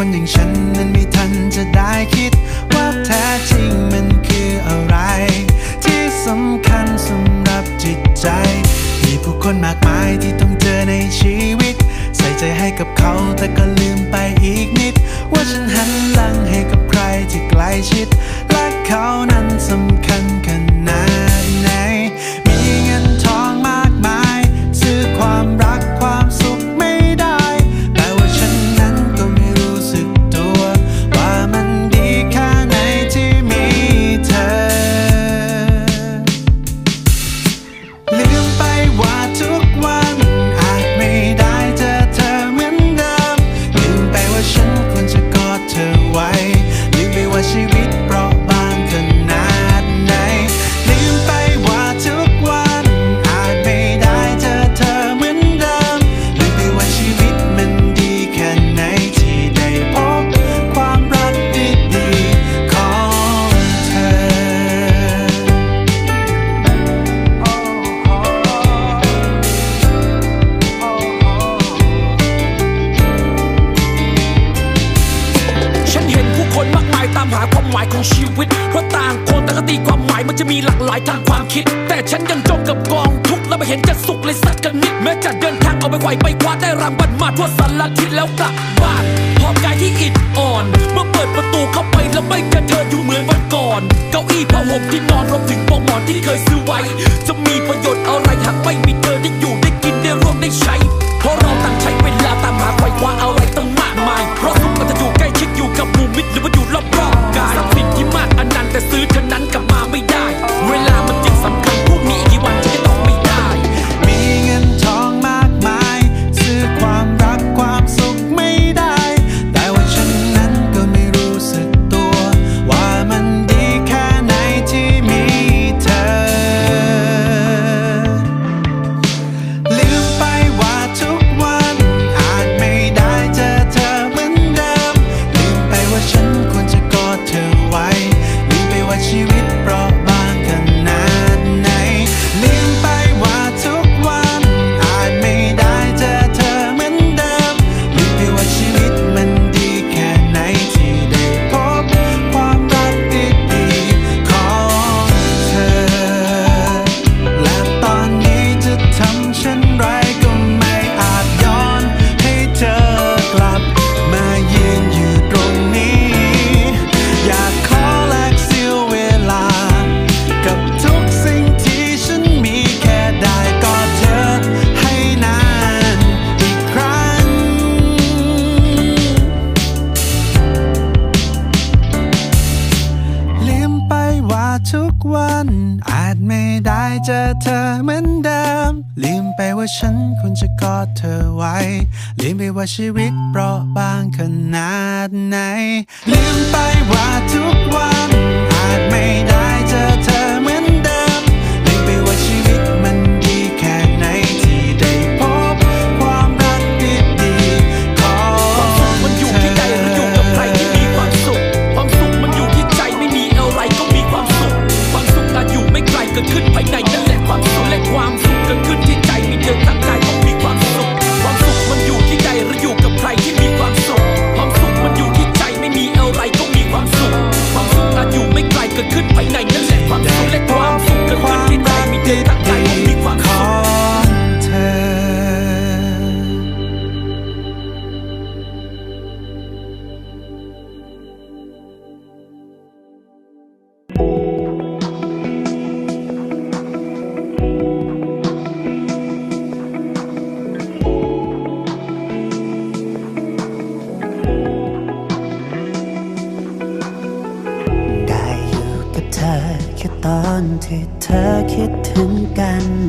คนอย่างฉันนั้นไม่ทันจะได้คิด ว่าแท้จริงมันคืออะไร ที่สำคัญสำหรับจิตใจ มีผู้คนมากมายที่ต้องเจอในชีวิต ใส่ใจให้กับเขาแต่ก็ลืมไปอีกนิด ว่าฉันหันหลังให้กับใครที่ใกล้ชิดามหาความหมายของชีวิต เพราะต่างคนแต่ก็ตีความหมายมันจะมีหลากหลายทางความคิด แต่ฉันยังจมกับกองทุกข์และไม่เห็นจะสุขเลยสักกันนิด แม้จะเดินทางเอาไปไหวไปคว้าได้รางวัลมาทั่วสารทิศแล้วกลับบ้านหอบกายที่อิดอ่อน เมื่อเปิดประตูเข้าไปแล้วไม่เจอเธออยู่เหมือนวันก่อน เก้าอี้ผ้าห่มที่นอนรวมถึงปลอกหมอนที่เคยซื้อไว้ จะมีประโยชน์อะไรหากไม่มีเธอได้อยู่ได้กินได้ร่วมได้ใช้ เพราะเราต่างใช้เวลาตามหาไขว่คว้าอะไรตั้งมากมายเพราะิดอยู่กับหมู่มิดหรือว่าอยู่รอบๆกายทรัพย์สินที่มากอันนั้นแต่ซื้อเท่านั้น ไว่าฉันควรจะกอดเธอไว้ ลืมไปว่าชีวิตเปราะบางขนาดไหน ลืมไปว่าทุกวันอาจไม่ได้เจอเธอ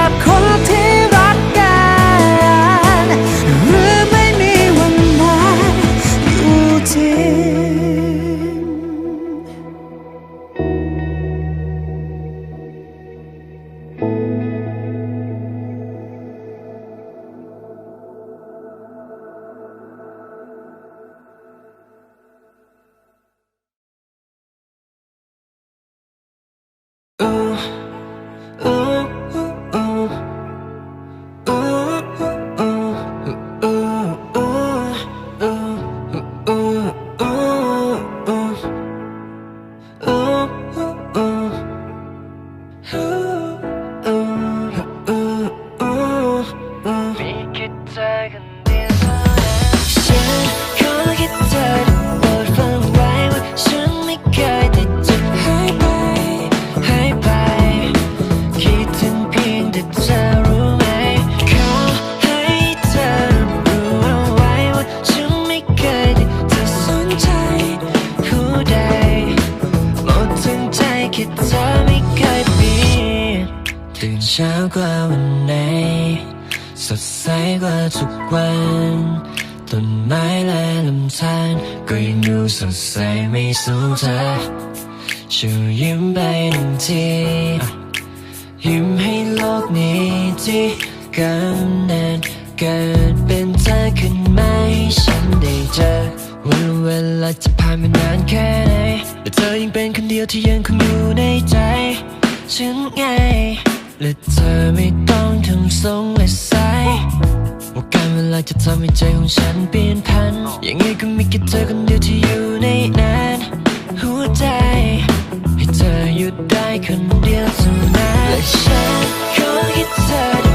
ก็ยังดูสดใสไม่สู้เธอช่วยยิ้มไปหนึ่งทียิ้มให้โลกนี้ที่กำเนิดเกิดเป็นเธอขึ้นมาให้ฉันได้เจอวันเวลาจะผ่านมานานแค่ไหนแต่เธอยังเป็นคนเดียวที่ยังคงอยู่ในใจฉันไงและเธอไม่ต้องทำทรงและสาย ว่าการเวลาจะทำให้ใจของฉันเปลี่ยนพัน ยังไงก็มีแค่เธอคนเดียวที่อยู่ในนั้นหัวใจ ให้เธอหยุดได้คนเดียวเท่านั้นและฉันขอคิดเธอ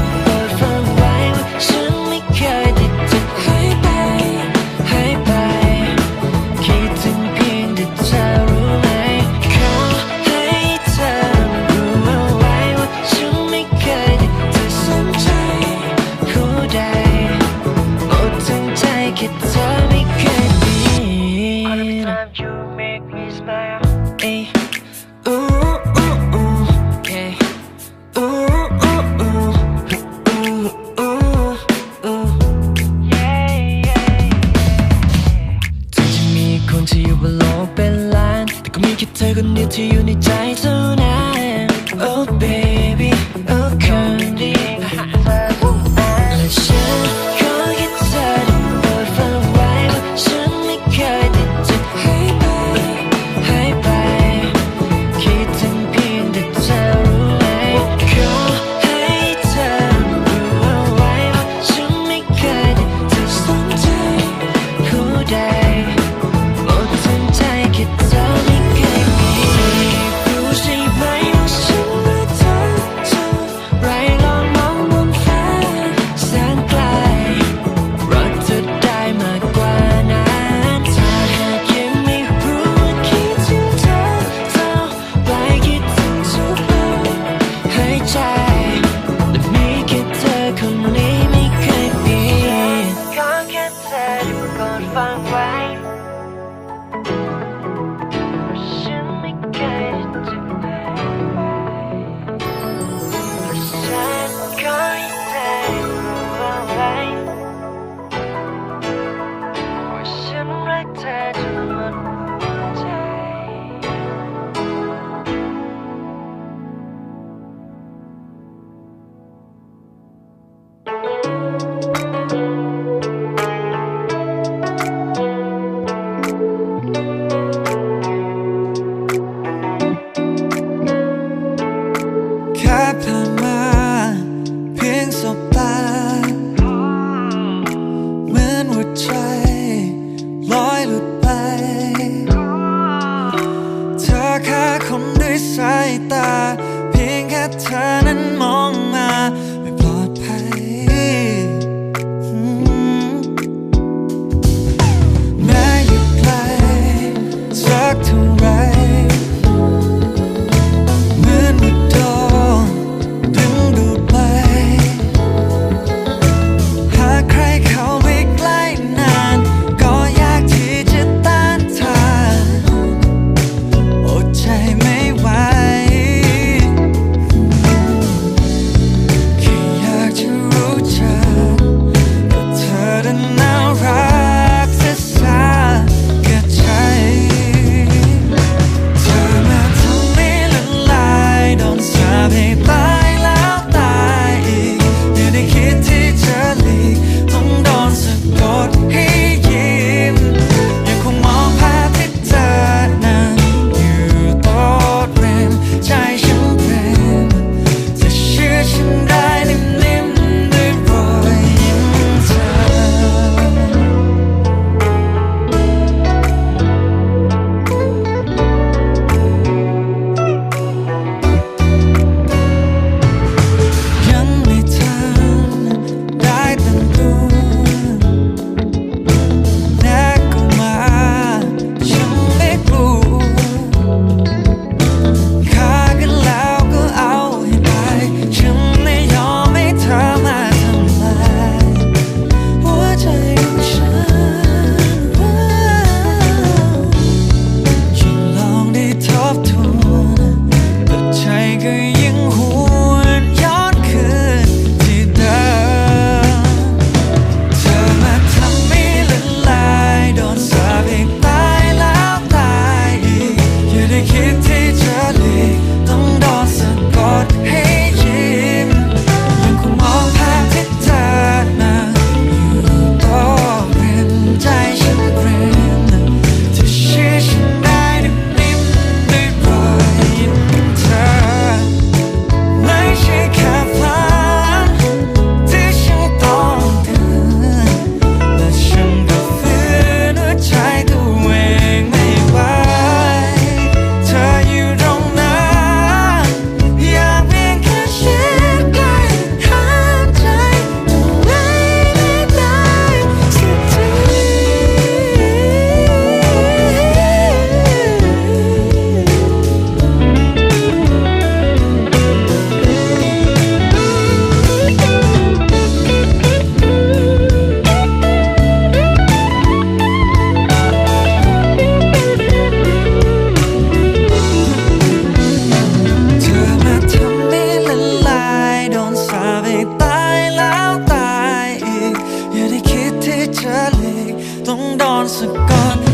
나타난 멍마 순간 ต้องโดนสะกด